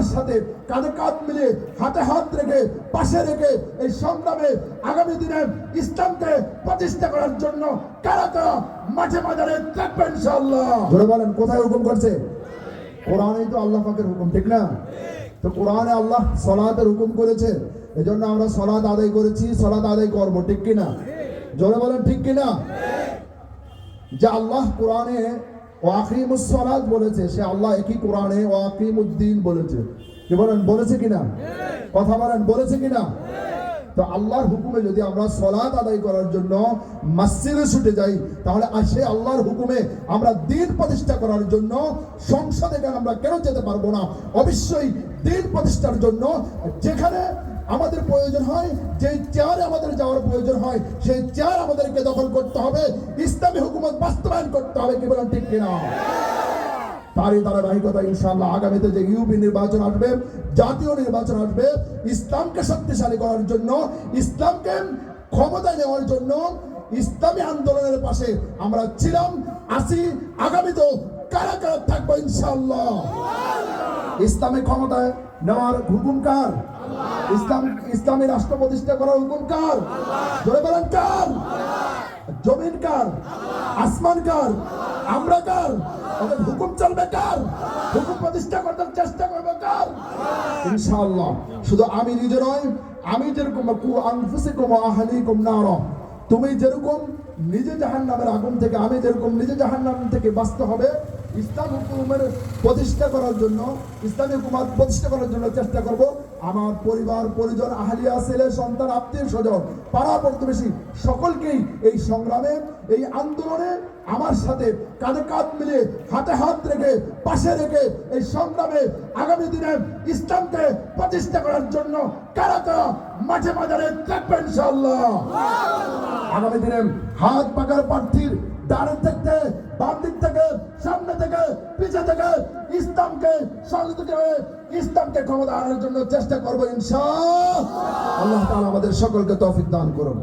আমার সাথে কাঁধে কাঁধ মিলে হাতে হাত রেখে পাশে রেখে এই সংগ্রামে আগামী দিনে ইসলামকে প্রতিষ্ঠা করার জন্য কারা কারা মাঝে মাঝারে থাকবে ইনশাআল্লাহ। ধরে বলেন, কোথায় হুকুম করছে? কোরআনেই তো আল্লাহ পাকের হুকুম, ঠিক না? তো কোরআনে আল্লাহ সলাতের হুকুম করেছে। এজন্য আমরা সলাত আদায় করেছি, সলাত আদায় করব, ঠিক কিনা? জোরে বলেন, ঠিক কিনা? যে আল্লাহ কোরআনে ওয়াকিমুস সলাত বলেছে, সে আল্লাহ একই কোরআনে ওয়াকিমুদ্দিন বলেছে। কি বলেন, বলেছে কিনা? কথা বলেন, বলেছে কিনা? তো আল্লাহর হুকুমে যদি আমরা সলাত আদায় করার জন্য মসজিদে ছুটে যাই, তাহলে আসে আল্লাহর হুকুমে আমরা দিন প্রতিষ্ঠা করার জন্য সংসদে আমরা কেন যেতে পারব না? অবশ্যই দিন প্রতিষ্ঠার জন্য যেখানে আমাদের প্রয়োজন হয় যে চেয়ারে আমাদের যাওয়ার প্রয়োজন হয়, সেই চেয়ার আমাদেরকে দখল করতে হবে। ইসলামী হুকুমত বাস্তবায়ন করতে হবে কি বলেন ঠিক কিনা? তারই ধারাবাহিকতা ইনশাআল্লাহ আগামীতে যে ইউপি নির্বাচন আসবে, জাতীয় নির্বাচন আসবে, ইসলামকে শক্তিশালী করার জন্য, ইসলামকে ক্ষমতায় নেওয়ার জন্য ইসলামী আন্দোলনের পাশে আমরা ছিলাম আসি আগামীতেও কারা কারা থাকব ইনশাআল্লাহ? ইসলামী ক্ষমতায় নেওয়ার হুকুম কার? ইসলাম, ইসলামী রাষ্ট্র প্রতিষ্ঠা করার হুকুম কার? ধরে বলেন কার? জমিন কার? আসমান কার? আমরা কার? ওদের হুকুম চলবে কার? হুকুম প্রতিষ্ঠা করতে চেষ্টা করবে কার? ইনশাআল্লাহ। শুধু আমি নিজে নয় আমি যেরকম আনফুসিকুম আহলিকুম নার। তুমি যেরকম নিজে জাহান্নামের আগুন থেকে, আমি যেরকম নিজে জাহান্নাম থেকে বাঁচতে হবে ইসলাম হুকুমের প্রতিষ্ঠা করার জন্য, ইসলামী হুকুমাত প্রতিষ্ঠা করার জন্য চেষ্টা করব। আমার পরিবার, পরিজন, আহলিয়া, ছেলে, সন্তান, আত্মীয় স্বজন, পাড়া প্রতিবেশী সকলকেই এই সংগ্রামে, এই আন্দোলনে আমার সাথে কাঁধে কাঁধ মিলে হাতে হাত রেখে, পাশে রেখে এই সংগ্রামে আগামী দিনে ইসলামকে প্রতিষ্ঠা করার জন্য কারা কারা মাঝে মাঝারে থাকবে ইনশাআল্লাহ। আগামী দিনে হাত পাকার প্রার্থীর ডান থেকে, বাম দিক থেকে, সামনে থেকে, পিছে থেকে ইসলামকে সংযুক্ত ইসলামকে ক্ষমতা আনার জন্য চেষ্টা করব ইনশা আল্লাহ তাআলা আমাদের সকলকে তৌফিক দান করুন।